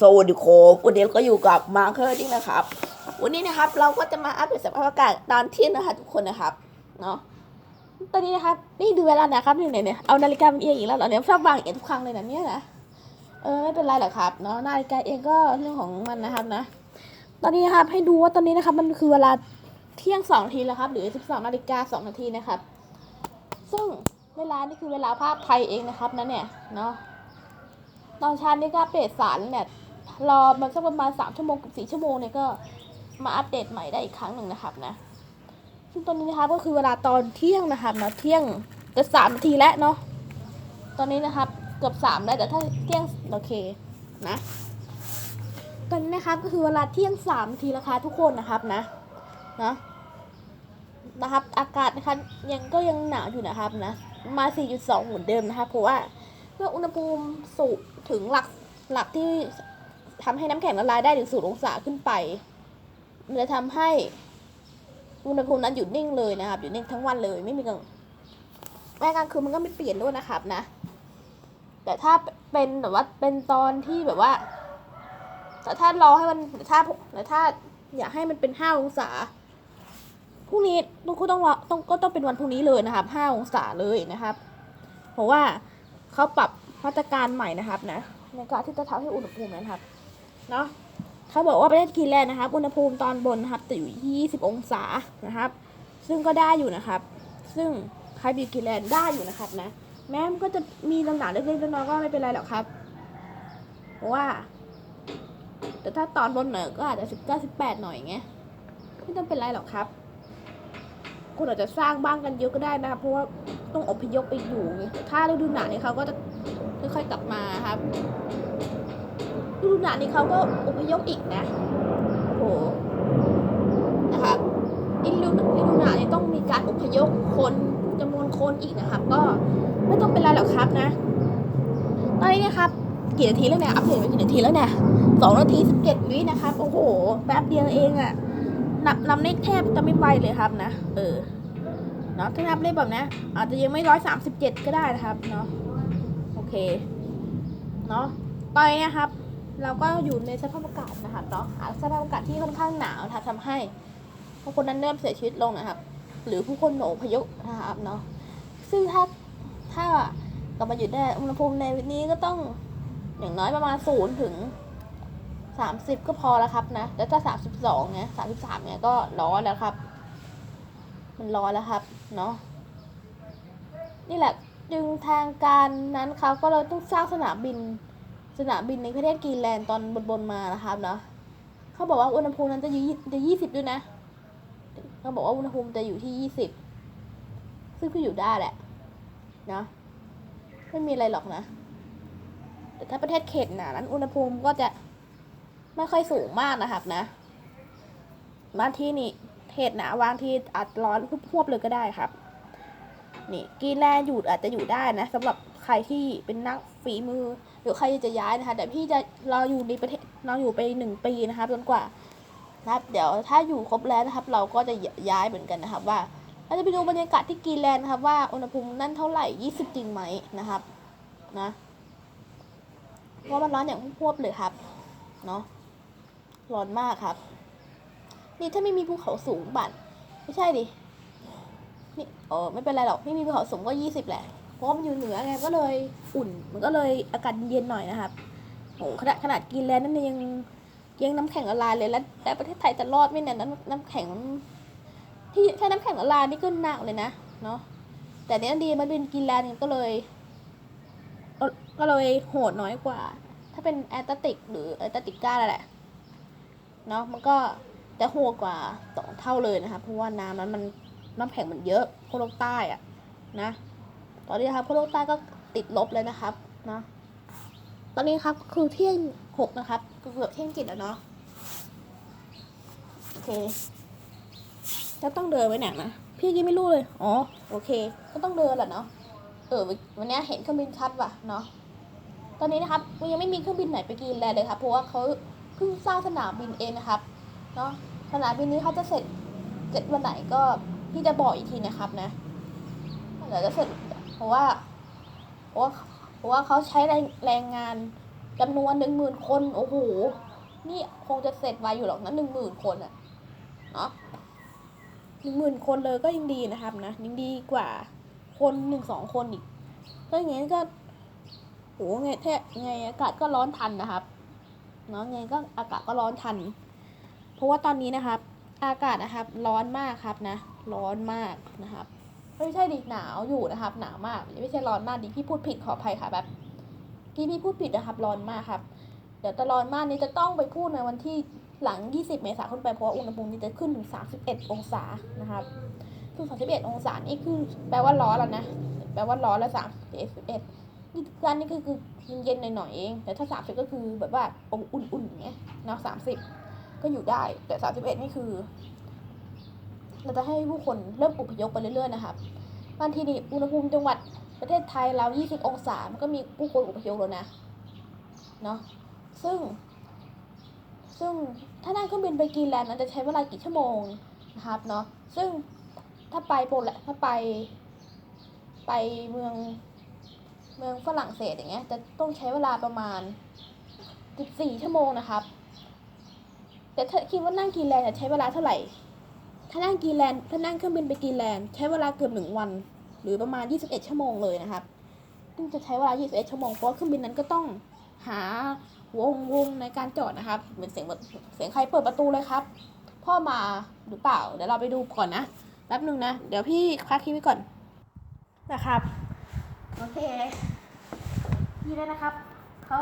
สวัสดีครับวันนี้เราก็อยู่กับมาร์เคอร์ดิ้งนะครับ วันนี้นะครับเราก็จะมาอัปเดตสภาพอากาศตอนเที่ยงนะคะทุกคนนะครับเนาะตอนนี้นะครับนี่ดูเวลานะครับนี่เนี่ยเนี่ยเอานาฬิกาเอียงอีกแล้วเหรอเนี่ยชอบวางเอียงทุกครั้งเลยนะเนี่ยนะเออไม่เป็นไรหรอกครับเนาะนาฬิกาเองก็เรื่องของมันนะครับนะ ตอนนี้นะครับให้ดูว่าตอนนี้นะครับมันคือเวลาเที่ยงสองนาทีแล้วครับ หรือสิบสองนาฬิกาสองนาทีนะครับ ซึ่งเวลานี่คือเวลาภาพไทยเองนะครับนะเนี่ยเนาะ ตอนเช้านี่ก็อัปเดตสารเนี่ยรอมันสักประมาณสามชั่วโมงกับสี่ชั่วโมงเนี่ยก็มาอัปเดตใหม่ได้อีกครั้งหนึ่งนะครับนะซึ่งตอนนี้นะครับก็คือเวลาตอนเที่ยงนะครับเนาะเที่ยงจะสามนาทีแล้วเนาะตอนนี้นะครับเกือบสามแล้วแต่ถ้าเที่ยงโอเคนะตอนนี้นะครับก็คือเวลาเที่ยงสามนาทีแล้วค่ะทุกคนนะครับนะนะนะครับอากาศนะคะยังก็ยังหนาวอยู่นะครับนะมา 4.2เหมือนเดิมนะคะเพราะว่า เมื่ออุณหภูมิสูงถึงหลักหลักที่ทำให้น้ำแข็งละลายได้ถึงศูนย์องศาขึ้นไปมันจะทำให้อุณหภูมินั้นหยุดนิ่งเลยนะครับหยุดนิ่งทั้งวันเลยไม่มีกลางแม้กลางคืนมันก็ไม่เปลี่ยนด้วยนะครับนะ แต่ถ้าเป็นแบบว่าเป็นตอนที่แบบว่า แต่ถ้ารอให้มันแต่ถ้าแต่ถ้าอยากให้มันเป็นห้าองศาพรุ่งนี้ต้องก็ต้องรอต้องก็ต้องเป็นวันพรุ่งนี้เลยนะครับห้าองศาเลยนะครับ เพราะว่า เขาปรับมาตรการใหม่นะครับนะในการที่จะทำให้อุณหภูมินะครับเนาะเขาบอกว่าประเทศกรีนแลนด์นะครับ อุณหภูมิตอนบนนะครับจะอยู่ที่20 องศานะครับ ซึ่งก็ได้อยู่นะครับ ซึ่งใครบีกรีนแลนด์ได้อยู่นะครับนะ แม้มันก็จะมีลำหนาเล็กๆน้อยๆก็ไม่เป็นไรหรอกครับ เพราะว่า แต่ถ้าตอนบนหน่อยก็อาจจะสิบเก้าสิบแปดหน่อยไงไม่ต้องเป็นไรหรอกครับ คุณอาจจะสร้างบ้านกันเยอะก็ได้นะครับเพราะว่าต้องอพยพไปอยู่ถ้าฤดูหนาวนี่เขาก็จะค่อยๆกลับมาครับฤดูหนาวนี่เขาก็อพยพอีกนะโอ้โหนะครับฤดูฤดูหนาวนี่ต้องมีการอพยพคนจำนวนคนอีกนะครับ ก็ไม่ต้องเป็นไรหรอกครับนะตอนนี้นะครับกี่นาทีแล้วเนี่ยอัปเดตไปกี่นาทีแล้วเนี่ยสองนาทีสิบเจ็ดวินะครับ โอ้โห แป๊บเดียวเองอะ นับนำเลขแทบจะไม่ไปเลยครับนะ เออ เนาะถ้านับเลขแบบนี้อาจจะยังไม่ร้อยสามสิบเจ็ดก็ได้นะครับเนาะ โอเค เนาะตอนนี้นะครับ เราก็อยู่ในสภาพอากาศนะครับเนาะสภาพอากาศที่ค่อนข้างหนาวนะทำให้ผู้คนนั้นเริ่มเสียชีวิตลงนะครับ หรือผู้คนหนพยพนะครับเนาะ ซึ่งถ้าถ้ากลับมาอยู่ได้อุณหภูมิในวันนี้ก็ต้องอย่างน้อยประมาณศูนย์ถึง สามสิบก็พอแล้วครับนะ แล้วถ้าสามสิบสองเนี่ยสามสิบสามเนี่ยก็ร้อนแล้วครับ มันร้อนแล้วครับ เนาะ นี่แหละจึงทางการนั้นเขาก็เลยต้องสร้างสนามบิน สนามบินในประเทศกรีนแลนด์ตอนบนๆมานะครับเนาะเขาบอกว่าอุณหภูมินั้นจะอยู่ยี่จะยี่สิบด้วยนะ เขาบอกว่าอุณหภูมิจะอยู่ที่ยี่สิบ ซึ่งก็อยู่ได้แหละ เนาะ ไม่มีอะไรหรอกนะ แต่ถ้าประเทศเขตหนานั้นอุณหภูมิก็จะ ไม่ค่อยสูงมากนะครับนะบางที่นี่เขตหนาบางที่อาจร้อนพวบๆเลยก็ได้ครับ นี่กีนแลนอยู่อาจจะอยู่ได้นะสำหรับใครที่เป็นนักฝีมือ หรือใครจะย้ายนะคะ แต่พี่จะรออยู่ในประเทศเราอยู่ไปหนึ่งปีนะครับจนกว่านะครับ เดี๋ยวถ้าอยู่ครบแล้วนะครับ เราก็จะย้ายเหมือนกันนะครับ ว่าเราจะไปดูบรรยากาศที่กีนแลนด์นะครับว่าอุณหภูมินั่นเท่าไหร่ยี่สิบจริงไหมนะครับนะเพราะมันร้อนอย่างพวบเลยครับเนาะ ร้อนมากครับ นี่ถ้าไม่มีภูเขาสูงบั่นไม่ใช่ดิ นี่เออไม่เป็นไรหรอก ไม่มีภูเขาสูงก็ยี่สิบแหละ เพราะมันอยู่เหนือไงก็เลยอุ่น มันก็เลยอากาศเย็นหน่อยนะครับโอ้ขนาดขนาดกรีนแลนด์นั่นยังยังน้ำแข็งละลายเลยแล้วแต่ประเทศไทยจะรอดไหมเนี่ยน้ำน้ำแข็ง ที่แค่น้ำแข็งละลายนี่ก็หนักเลยนะเนาะแต่เนี้ยดีมันเป็นกรีนแลนด์ก็เลย ก็เลยโหดน้อยกว่า ถ้าเป็นแอตติกหรือแอตติก้าแหละ เนาะมันก็จะโหดกว่าสองเท่าเลยนะคะเพราะว่าน้ำนั้นมันน้ำแข็งมันเยอะพวกโลกใต้อะนะตอนนี้นะครับพวกโลกใต้ก็ติดลบเลยนะครับนะตอนนี้ครับคือเที่ยงหกนะครับเกือบเที่ยงกิจแล้วเนาะโอเคแล้วต้องเดินไปไหนนะพี่ยังไม่รู้เลยอ๋อโอเค ก็ต้องเดินแหละเนาะเออวันนี้เห็นเครื่องบินชัดว่ะเนาะตอนนี้นะครับยังไม่มีเครื่องบินไหนไปกรีนแลเลยครับเพราะว่าเขา เพิ่งสร้างสนามบินเองนะครับเนาะสนามบินนี้เขาจะเสร็จเสร็จวันไหนก็พี่จะบอกอีกทีนะครับนะเดี๋ยวจะเสร็จเพราะว่าเพราะว่าเพราะว่าเขาใช้แรงแรงงานจำนวนหนึ่งหมื่นคนโอ้โหนี่คงจะเสร็จไวอยู่หรอกนะหนึ่งหมื่นคนอะเนาะหนึ่งหมื่นคนเลยก็ยังดีนะครับนะยังดีกว่าคนหนึ่งสองคนอีกก็อย่างงี้ก็โหไงแท้ไงอากาศก็ร้อนทันนะครับ เนาะไงก็อากาศก็ร้อนทัน เพราะว่าตอนนี้นะครับ อากาศนะครับร้อนมากครับนะ ร้อนมากนะครับไม่ใช่ดิหนาวอยู่นะครับ หนาวมากไม่ใช่ร้อนมากดิพี่พูดผิดขออภัยค่ะแบบพี่พี่พูดผิดนะครับ ร้อนมากครับ เดี๋ยวจะร้อนมากนี้จะต้องไปพูดในวันที่หลัง 20 เมษายนขึ้นไปเพราะว่าอุณหภูมินี้จะขึ้นถึง 31 องศานะครับคือ31 องศานี่คือแปลว่าร้อนแล้วนะแปลว่าร้อนแล้ว31 นี่การนี่คือคือเย็นๆหน่อยๆเอง แต่ถ้า30ก็คือแบบว่าอุ่นๆอย่างเงี้ยนะ30ก็อยู่ได้ แต่31นี่คือ เราจะให้ผู้คนเริ่มอพยพไปเรื่อยๆนะครับบางทีนี่อุณหภูมิจังหวัดประเทศไทยเรา20องศา มันก็มีผู้คนอพยพแล้วนะ เนาะซึ่ง ซึ่งถ้านั่งเครื่องบินไปกรีนแลนด์นั้นจะใช้เวลากี่ชั่วโมงนะครับเนาะ ซึ่งถ้าไปโปรแลนด์ถ้าไป ไปเมือง เมืองฝรั่งเศสอย่างเงี้ยจะต้องใช้เวลาประมาณ 14 ชั่วโมงนะครับ แต่ถ้าคิดว่านั่งกีแลนจะใช้เวลาเท่าไหร่ ถ้านั่งกีแลนถ้านั่งเครื่องบินไปกีแลนใช้เวลาเกือบหนึ่งวัน หรือประมาณ 21 ชั่วโมงเลยนะครับซึ่งจะใช้เวลา 21 ชั่วโมงเพราะเครื่องบินนั้นก็ต้องหาวงวงในการจอดนะครับ เหมือนเสียงเสียงใครเปิดประตูเลยครับ พ่อมาหรือเปล่า เดี๋ยวเราไปดูก่อนนะแป๊บนึงนะ เดี๋ยวพี่คัดคลิปไว้ก่อนนะครับ โอเคนี่เลยนะครับเขา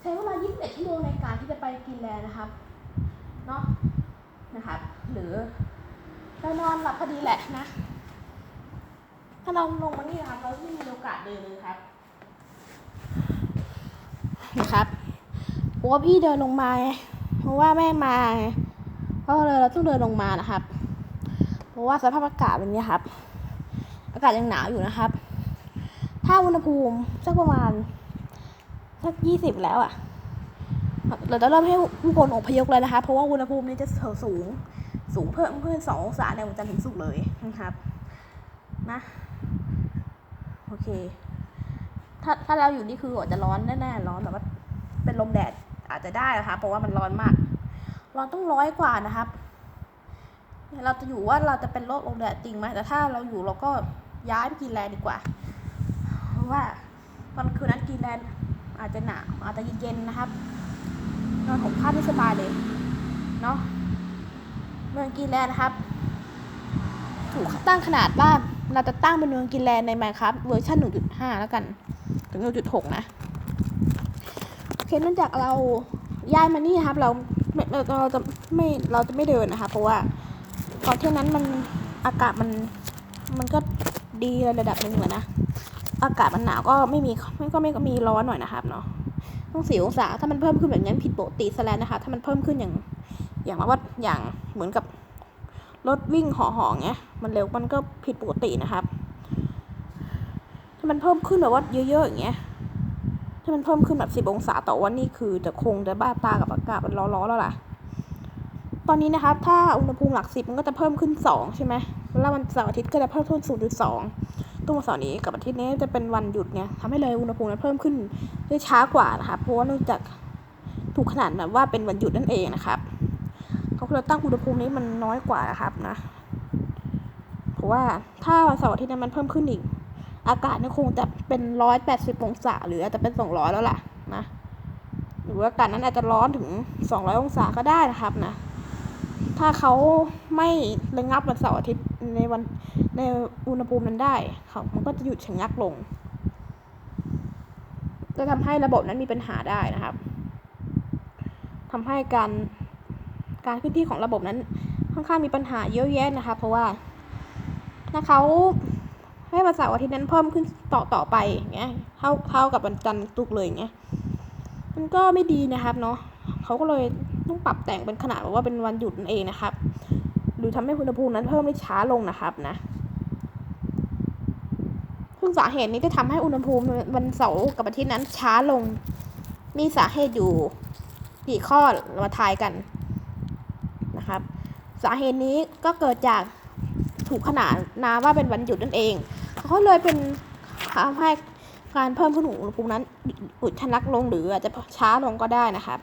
ใช้เวลา 21 ชั่วโมงในการที่จะไปกรีนแลนด์นะครับเนาะนะครับ หรือเรานอนหลับพอดีแหละนะ ถ้าเราลงมานี่นะครับ เราไม่มีโอกาสเดินเลยครับนะครับเพราะว่าพี่เดินลงมาเพราะว่าแม่มาเพราะเลยเราต้องเดินลงมานะครับ เพราะว่าสภาพอากาศเป็นนี้ครับ อากาศยังหนาวอยู่นะครับ ถ้าอุณหภูมิสักประมาณสักยี่สิบแล้วอะ่ะ เราจะเริ่มให้ผู้คนอพยพแล้วนะคะ เพราะว่าอุณหภูมินี้จะสูง สูงเพิ่มขึ้นสององศาในวันจันทร์ถึงศุกร์เลยนะครับนะโอเค ถ้าถ้าเราอยู่นี่คืออาจจะร้อนแน่ๆร้อนแบบว่าเป็นลมแดดอาจจะได้นะคะ เพราะว่ามันร้อนมาก ร้อนต้องร้อยกว่านะครับ เราจะอยู่ว่าเราจะเป็นโรคลมแดดจริงไหมแต่ถ้าเราอยู่เราก็ย้ายไปกินแลนด์ดีกว่า ว่า ตอนคืนนั้นกินแลนด์อาจจะหนาวอาจจะเย็นๆนะครับ นอนห่มผ้าไม่สบายเลยเนาะเมืองกินแลนด์นะครับ ถูกตั้งขนาดว่าเราจะตั้งเป็นเมืองกินแลนด์ใน Minecraft เวอร์ชัน1.5 แล้วกันถึง1.6 นะโอเคเนื่องจากเราย้ายมานี่นครับ เราเราเราจะไม่เราจะไม่เดินนะคะเพราะว่าก่อนเที่ยงนั้นมันอากาศมันมันก็ดีระดับหนึ่งเลยนะ อากาศมันหนาวก็ไม่มีไม่ก็ไม่ก็มีร้อนหน่อยนะครับเนาะต้องสี่องศาถ้ามันเพิ่มขึ้นแบบนี้ผิดปกติซะแล้วนะคะ ถ้ามันเพิ่มขึ้นอย่าง อย่างว่าอย่างเหมือนกับรถวิ่งห่อห่อเงี้ยมันเร็วมันก็ผิดปกตินะครับ ถ้ามันเพิ่มขึ้นแบบว่าเยอะๆอย่างเงี้ยถ้ามันเพิ่มขึ้นแบบสิบองศาต่อวันนี่คือจะคงจะบ้าตากับอากาศมันร้อนๆแล้วล่ะ ตอนนี้นะครับ ถ้าอุณหภูมิหลักสิบมันก็จะเพิ่มขึ้นสองใช่ไหมแล้ววันเสาร์อาทิตย์ก็จะเพิ่มขึ้นศูนย์จุดสอง ตัววันเสาร์นี้กับอาทิตย์นี้จะเป็นวันหยุดไงทำให้เลยอุณหภูมิมันเพิ่มขึ้นได้ช้ากว่านะครับเพราะว่าเนื่องจากถูกขนาดแบบว่าเป็นวันหยุดนั่นเองนะครับเขาก็เลยตั้งอุณหภูมินี้มันน้อยกว่านะครับนะเพราะว่าถ้าวันเสาร์อาทิตย์นั้นมันเพิ่มขึ้นอีก อากาศนี่คงจะเป็นร้อยแปดสิบองศาหรืออาจจะเป็นสองร้อยแล้วล่ะนะหรือว่าอากาศนั้นอาจจะร้อนถึงสองร้อยองศาก็ได้นะครับนะถ้าเขาไม่ระงับวันเสาร์อาทิตย์ในวัน ในอุณหภูมินั้นได้เขามันก็จะหยุดชะงักลงจะทำให้ระบบนั้นมีปัญหาได้นะครับทำให้การการเคลื่อนที่ของระบบนั้นค่อนข้างมีปัญหาเยอะแยะนะคะ เพราะว่าถ้าเขาให้วันเสาร์อาทิตย์นั้นเพิ่มขึ้นต่อต่อไปอย่างเงี้ยเท่าเท่ากับวันจันทร์ตุกเลยอย่างเงี้ยมันก็ไม่ดีนะครับเนาะเขาก็เลยต้องปรับแต่งเป็นขนาดว่าเป็นวันหยุดนั่นเองนะครับ หรือทำให้อุณหภูมินั้นเพิ่มได้ช้าลงนะครับนะ ซึ่งสาเหตุนี้จะทำให้อุณหภูมิวันเสาร์กับอาทิตย์นั้นช้าลง มีสาเหตุอยู่กี่ข้อเรามาทายกันนะครับ สาเหตุนี้ก็เกิดจากถูกขนานนามว่าเป็นวันหยุดนั่นเอง เขาเลยเป็นทำให้การเพิ่มขึ้นของอุณหภูมินั้นอุดทะลักลงหรืออาจจะช้าลงก็ได้นะครับ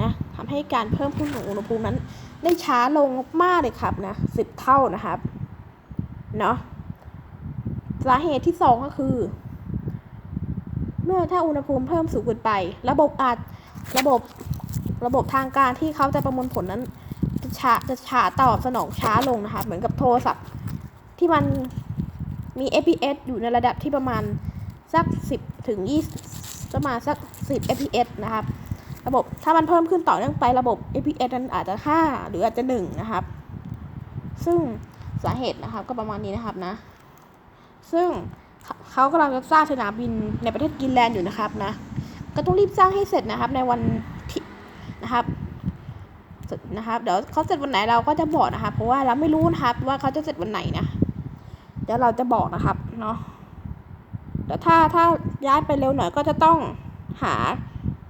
นะทำให้การเพิ่มขึ้นของอุณหภูมินั้น ได้ช้าลงมากเลยครับนะสิบเท่านะครับเนาะ สาเหตุที่สองก็คือ เมื่อถ้าอุณหภูมิเพิ่มสูงเกินไป ระบบอาจระบบระบบทางการที่เขาจะประมวลผลนั้น จะช้าจะช้าตอบสนองช้าลงนะคะ เหมือนกับโทรศัพท์ที่มันมี fps อยู่ในระดับที่ประมาณสัก 10 ถึง 20 ประมาณสัก 10 fps นะครับ ระบบถ้ามันเพิ่มขึ้นต่อเนื่องไประบบ fps นั้นอาจจะ 5 หรืออาจจะ 1 นะครับ ซึ่งสาเหตุนะครับก็ประมาณนี้นะครับนะ ซึ่งเขากำลังจะสร้างสนามบินในประเทศกรีนแลนด์อยู่นะครับนะ ก็ต้องรีบสร้างให้เสร็จนะครับในวันที่นะครับเสร็จนะครับเดี๋ยวเขาเสร็จวันไหนเราก็จะบอกนะครับเพราะว่าเราไม่รู้นะครับว่าเขาจะเสร็จวันไหนนะเดี๋ยวเราจะบอกนะครับเนาะเดี๋ยวถ้าถ้าย้ายไปเร็วหน่อยก็จะต้องหา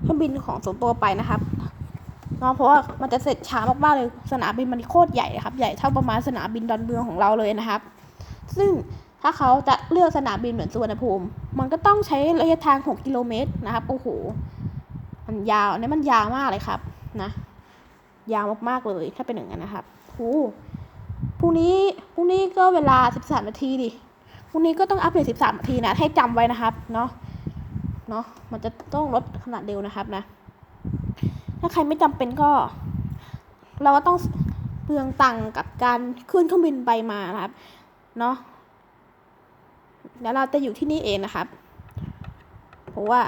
เครื่องบินของส่วนตัวไปนะครับเนาะเพราะว่ามันจะเสร็จช้ามากๆเลยสนามบินมันโคตรใหญ่ครับ ใหญ่เท่าประมาณสนามบินดอนเมืองของเราเลยนะครับ ซึ่ง ถ้าเขาจะเลือกสนามบินเหมือนสุวรรณภูมิ มันก็ต้องใช้ระยะทาง 6 กิโลเมตรนะครับ โอ้โห มันยาวอันนี้มันยาวมากเลยครับนะ ยาวมากๆเลย ถ้าเป็นอย่างนั้นนะครับโอ้พรุ่งนี้ พรุ่งนี้ก็เวลา 13 นาทีดิ พรุ่งนี้ก็ต้องอัปเดต 13 นาทีนะ ให้จำไว้นะครับ เนาะ เนาะ มันจะต้องลดขนาดเร็วนะครับนะ ถ้าใครไม่จำเป็นก็ เราก็ต้องเปลืองตังกับการขึ้นเครื่องบินไปมานะครับ เนาะ แล้วเราจะอยู่ที่นี่เองนะครับ เพราะว่า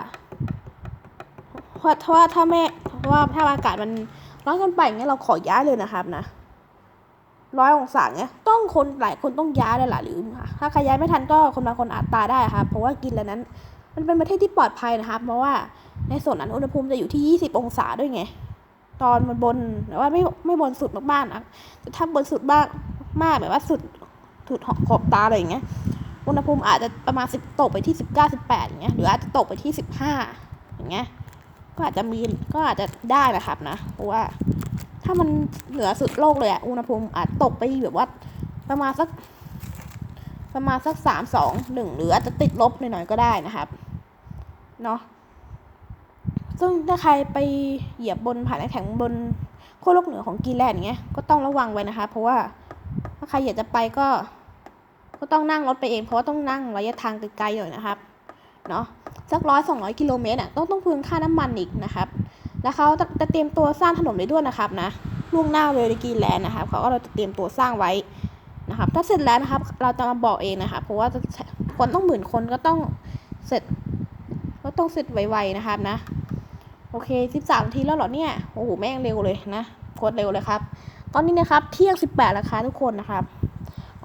เพราะว่าถ้าแม่เพราะว่าถ้าอากาศมันร้อนกันไปอย่างเงี้ยเราขอย้ายเลยนะครับนะร้อยองศาเงี้ยต้องคนหลายคนต้องย้ายเลยล่ะหรือถ้าใครย้ายไม่ทันก็คนบางคนอาจตายได้ครับเพราะว่ากินแล้วนั้น มันเป็นประเทศที่ปลอดภัยนะครับ เพราะว่าในส่วนนั้นอุณหภูมิจะอยู่ที่ 20 องศาด้วยไง ตอนมันบนแต่ว่าไม่ไม่บนสุดมากๆนะถ้าบนสุดมากมากแบบว่าสุดสุดขอบตาอะไรอย่างเงี้ย อุณหภูมิอาจจะประมาณ 10 ตกไปที่ 19 18อย่างเงี้ยหรืออาจจะตกไปที่ 15 อย่างเงี้ยก็อาจจะมีก็อาจจะได้นะครับนะ เพราะว่าถ้ามันเหนือสุดโลกเลยอะอุณหภูมิอาจตกไปแบบว่าประมาณสักประมาณสักสามสองหนึ่งหรืออาจจะติดลบหน่อยๆก็ได้นะครับเนาะซึ่งถ้าใครไปเหยียบบนผ่าแข็งบนขั้วโลกเหนือของกีแลนด์อย่างเงี้ยก็ต้องระวังไว้นะคะ เพราะว่าถ้าใครอยากจะไปก็ ก็ต้องนั่งรถไปเอง เพราะว่าต้องนั่งระยะทางไกลๆหน่อยนะครับเนาะสักร้อยสองร้อยกิโลเมตรอะต้องต้องพึงค่าน้ำมันอีกนะครับ แล้วเขาจะจะเตรียมตัวสร้างถนนไว้ด้วยนะครับนะล่วงหน้าเลกีแลนด์นะครับเขาก็เราจะเตรียมตัวสร้างไว้นะครับ ถ้าเสร็จแล้วนะครับ เราจะมาบอกเองนะครับเพราะว่าคนต้องหมื่นคนก็ต้องเสร็จก็ต้องเสร็จไวๆนะครับนะ โอเค 13นาทีแล้วเหรอเนี่ยโอ้โหแม่งเร็วเลยนะโคตรเร็วเลยครับ ตอนนี้นะครับเที่ยง 18แล้วค่ะทุกคนนะครับ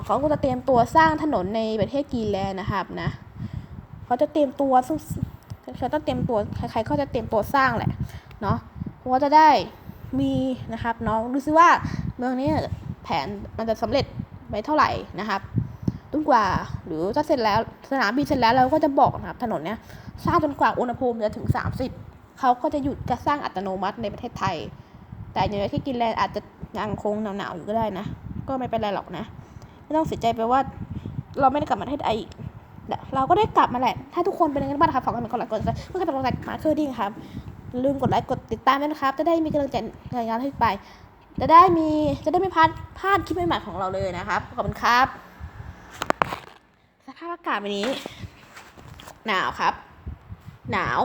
เขาก็จะเตรียมตัวสร้างถนนในประเทศกรีนแลนด์นะครับนะเขาจะเตรียมตัวซึ่งเขาต้องเตรียมตัวใครๆเขาจะเตรียมตัวสร้างแหละเนาะเพราะว่าจะได้มีนะครับเนาะดูซิว่าเมืองนี้แผนมันจะสำเร็จไปเท่าไหร่นะครับจนกว่าหรือถ้าเสร็จแล้วสนามบินเสร็จแล้วเราก็จะบอกนะครับถนนเนี้ยสร้างจนกว่าอุณหภูมิจะถึง 30เขาก็จะหยุดการสร้างอัตโนมัติในประเทศไทย แต่ในประเทศกรีนแลนด์อาจจะยังคงหนาวๆอยู่ก็ได้นะ ก็ไม่เป็นไรหรอกนะ ไม่ต้องเสียใจไปว่า เราไม่ได้กลับมาประเทศไทยอีกเราก็ได้กลับมาแหละ ถ้าทุกคนเป็นยังไงบ้างนครับฝากกดไลค์กดไลค์กดไลค์เพื่อเป็นกำลังใจมาคือดิ้งครับ ลืมกดไลค์กดติดตามด้วยนะครับ จะได้มีกำลังใจในงานให้ไป จะได้มีจะได้ไม่พลาดพลาดคลิปใหม่ๆของเราเลยนะครับ ขอบคุณครับ สภาพอากาศวันนี้ หนาวครับ หนาว